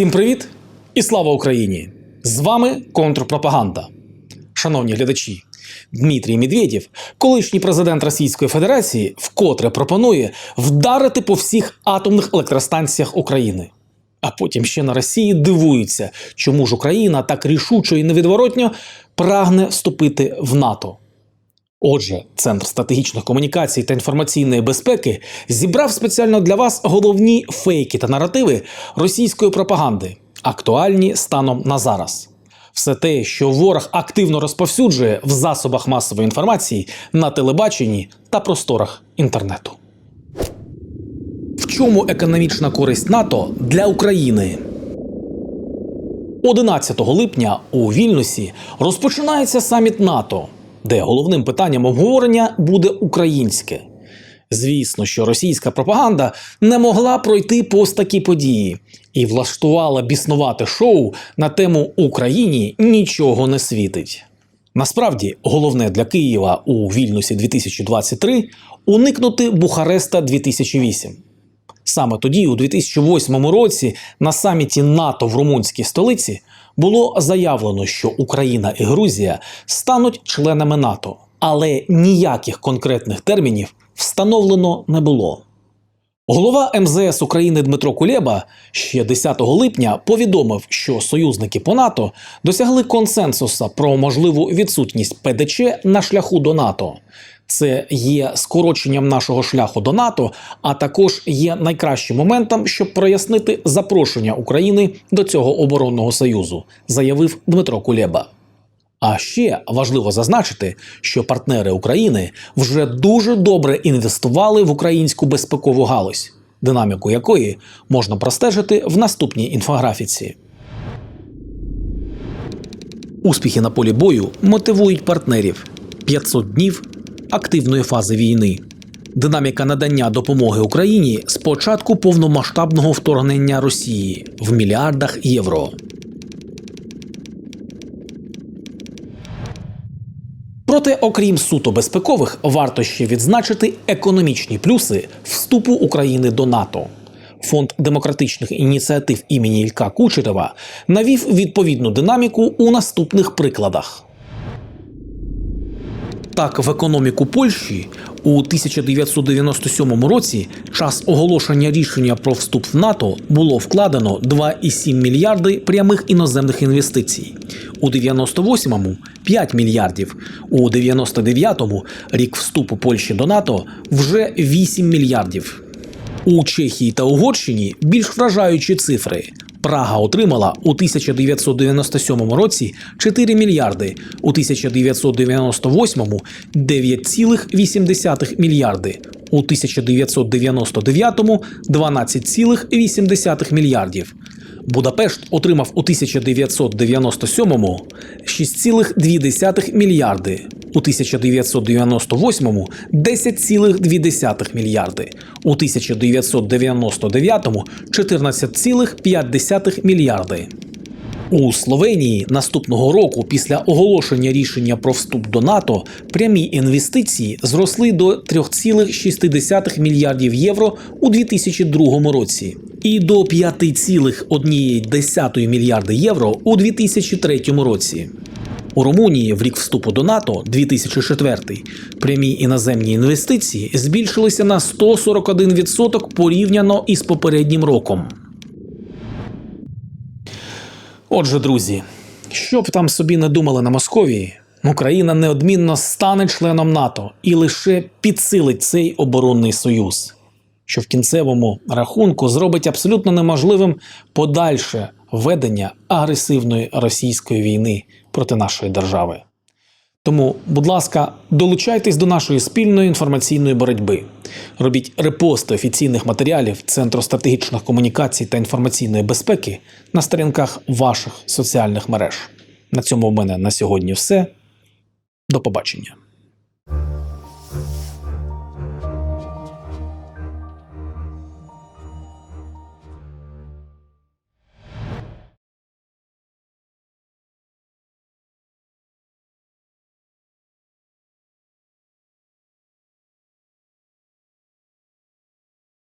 Всім привіт і слава Україні! З вами контрпропаганда. Шановні глядачі, Дмитрій Медведєв, колишній президент Російської Федерації, вкотре пропонує вдарити по всіх атомних електростанціях України. А потім ще на Росії дивуються, чому ж Україна так рішучо і невідворотньо прагне вступити в НАТО. Отже, Центр стратегічних комунікацій та інформаційної безпеки зібрав спеціально для вас головні фейки та наративи російської пропаганди, актуальні станом на зараз. Все те, що ворог активно розповсюджує в засобах масової інформації на телебаченні та просторах інтернету. В чому економічна користь НАТО для України? 11 липня у Вільнюсі розпочинається саміт НАТО, де головним питанням обговорення буде українське. Звісно, що російська пропаганда не могла пройти повз такі події і влаштувала біснувати шоу на тему Україні нічого не світить. Насправді, головне для Києва у Вільнюсі 2023 уникнути Бухареста 2008. Саме тоді, у 2008 році, на саміті НАТО в румунській столиці було заявлено, що Україна і Грузія стануть членами НАТО, але ніяких конкретних термінів встановлено не було. Голова МЗС України Дмитро Кулеба ще 10 липня повідомив, що союзники по НАТО досягли консенсуса про можливу відсутність ПДЧ на шляху до НАТО. Це є скороченням нашого шляху до НАТО, а також є найкращим моментом, щоб прояснити запрошення України до цього оборонного союзу, заявив Дмитро Кулеба. А ще важливо зазначити, що партнери України вже дуже добре інвестували в українську безпекову галузь, динаміку якої можна простежити в наступній інфографіці. Успіхи на полі бою мотивують партнерів 500 днів активної фази війни. Динаміка надання допомоги Україні з початку повномасштабного вторгнення Росії в мільярдах євро. Проте, окрім суто безпекових, варто ще відзначити економічні плюси вступу України до НАТО. Фонд демократичних ініціатив імені Ілька Кучерєва навів відповідну динаміку у наступних прикладах. Так, в економіку Польщі у 1997 році час оголошення рішення про вступ в НАТО було вкладено 2,7 мільярди прямих іноземних інвестицій. У 98-му – 5 мільярдів. У 99-му рік вступу Польщі до НАТО вже 8 мільярдів. У Чехії та Угорщині більш вражаючі цифри. Прага отримала у 1997 році 4 мільярди, у 1998 – 9,8 мільярди, у 1999 – 12,8 мільярдів. Будапешт отримав у 1997-му 6,2 мільярди, у 1998-му 10,2 мільярди, у 1999-му 14,5 мільярди. У Словенії наступного року після оголошення рішення про вступ до НАТО прямі інвестиції зросли до 3,6 мільярдів євро у 2002 році і до 5,1 мільярди євро у 2003 році. У Румунії в рік вступу до НАТО 2004 прямі іноземні інвестиції збільшилися на 141% порівняно із попереднім роком. Отже, друзі, що б там собі не думали на Московії, Україна неодмінно стане членом НАТО і лише підсилить цей оборонний союз, що в кінцевому рахунку зробить абсолютно неможливим подальше ведення агресивної російської війни проти нашої держави. Тому, будь ласка, долучайтесь до нашої спільної інформаційної боротьби. Робіть репости офіційних матеріалів Центру стратегічних комунікацій та інформаційної безпеки на сторінках ваших соціальних мереж. На цьому в мене на сьогодні все. До побачення.